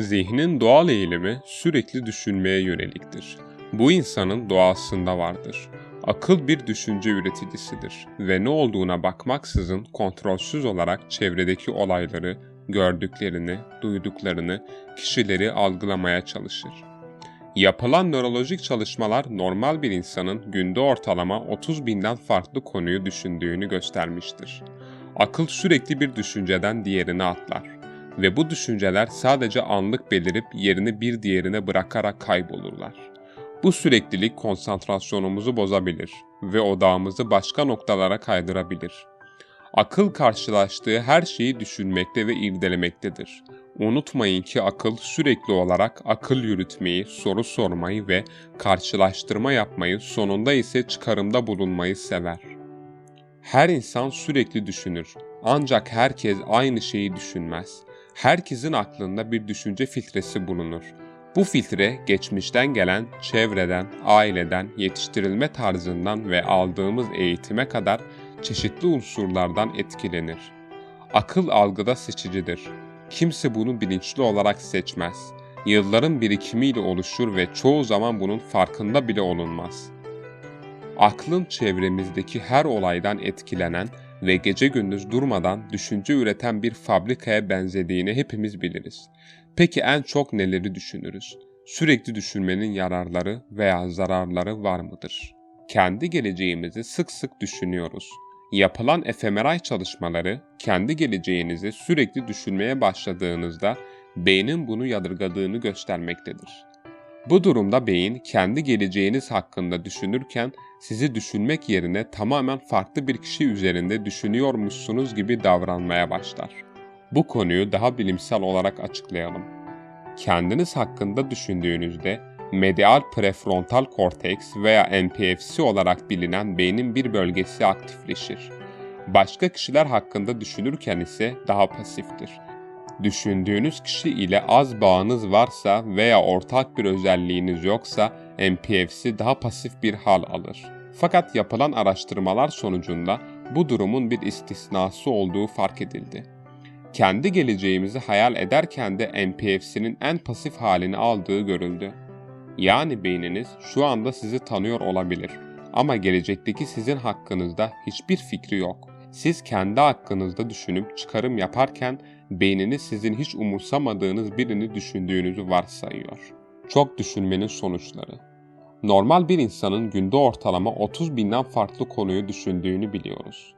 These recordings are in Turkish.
Zihnin doğal eğilimi sürekli düşünmeye yöneliktir. Bu insanın doğasında vardır. Akıl bir düşünce üreticisidir ve ne olduğuna bakmaksızın kontrolsüz olarak çevredeki olayları, gördüklerini, duyduklarını, kişileri algılamaya çalışır. Yapılan nörolojik çalışmalar normal bir insanın günde ortalama 30 binden farklı konuyu düşündüğünü göstermiştir. Akıl sürekli bir düşünceden diğerine atlar ve bu düşünceler sadece anlık belirip yerini bir diğerine bırakarak kaybolurlar. Bu süreklilik konsantrasyonumuzu bozabilir ve odağımızı başka noktalara kaydırabilir. Akıl karşılaştığı her şeyi düşünmekte ve irdelemektedir. Unutmayın ki akıl sürekli olarak akıl yürütmeyi, soru sormayı ve karşılaştırma yapmayı, sonunda ise çıkarımda bulunmayı sever. Her insan sürekli düşünür. Ancak herkes aynı şeyi düşünmez. Herkesin aklında bir düşünce filtresi bulunur. Bu filtre geçmişten gelen, çevreden, aileden, yetiştirilme tarzından ve aldığımız eğitime kadar çeşitli unsurlardan etkilenir. Akıl algıda seçicidir. Kimse bunu bilinçli olarak seçmez. Yılların birikimiyle oluşur ve çoğu zaman bunun farkında bile olunmaz. Aklın çevremizdeki her olaydan etkilenen ve gece gündüz durmadan düşünce üreten bir fabrikaya benzediğini hepimiz biliriz. Peki en çok neleri düşünürüz? Sürekli düşünmenin yararları veya zararları var mıdır? Kendi geleceğimizi sık sık düşünüyoruz. Yapılan fMRI çalışmaları kendi geleceğinizi sürekli düşünmeye başladığınızda beynin bunu yadırgadığını göstermektedir. Bu durumda beyin kendi geleceğiniz hakkında düşünürken sizi düşünmek yerine tamamen farklı bir kişi üzerinde düşünüyormuşsunuz gibi davranmaya başlar. Bu konuyu daha bilimsel olarak açıklayalım. Kendiniz hakkında düşündüğünüzde medial prefrontal korteks veya MPFC olarak bilinen beynin bir bölgesi aktifleşir. Başka kişiler hakkında düşünürken ise daha pasiftir. Düşündüğünüz kişi ile az bağınız varsa veya ortak bir özelliğiniz yoksa MPFC daha pasif bir hal alır. Fakat yapılan araştırmalar sonucunda bu durumun bir istisnası olduğu fark edildi. Kendi geleceğimizi hayal ederken de MPFC'nin en pasif halini aldığı görüldü. Yani beyniniz şu anda sizi tanıyor olabilir ama gelecekteki sizin hakkınızda hiçbir fikri yok. Siz kendi hakkınızda düşünüp çıkarım yaparken beyniniz sizin hiç umursamadığınız birini düşündüğünüzü varsayıyor. Çok düşünmenin sonuçları Normal bir insanın günde ortalama 30 binden farklı konuyu düşündüğünü biliyoruz.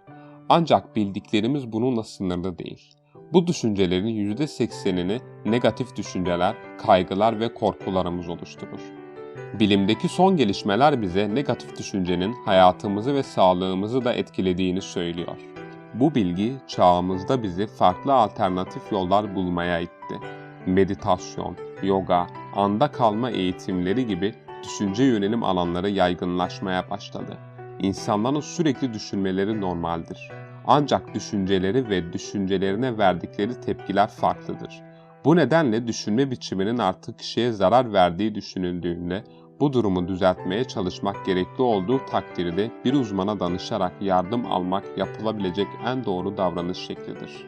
Ancak bildiklerimiz bununla sınırlı değil. Bu düşüncelerin %80'ini negatif düşünceler, kaygılar ve korkularımız oluşturur. Bilimdeki son gelişmeler bize negatif düşüncenin hayatımızı ve sağlığımızı da etkilediğini söylüyor. Bu bilgi çağımızda bizi farklı alternatif yollar bulmaya itti. Meditasyon, yoga, anda kalma eğitimleri gibi düşünce yönelim alanları yaygınlaşmaya başladı. İnsanların sürekli düşünmeleri normaldir. Ancak düşünceleri ve düşüncelerine verdikleri tepkiler farklıdır. Bu nedenle düşünme biçiminin artık kişiye zarar verdiği düşünüldüğünde bu durumu düzeltmeye çalışmak gerekli olduğu takdirde bir uzmana danışarak yardım almak yapılabilecek en doğru davranış şeklidir.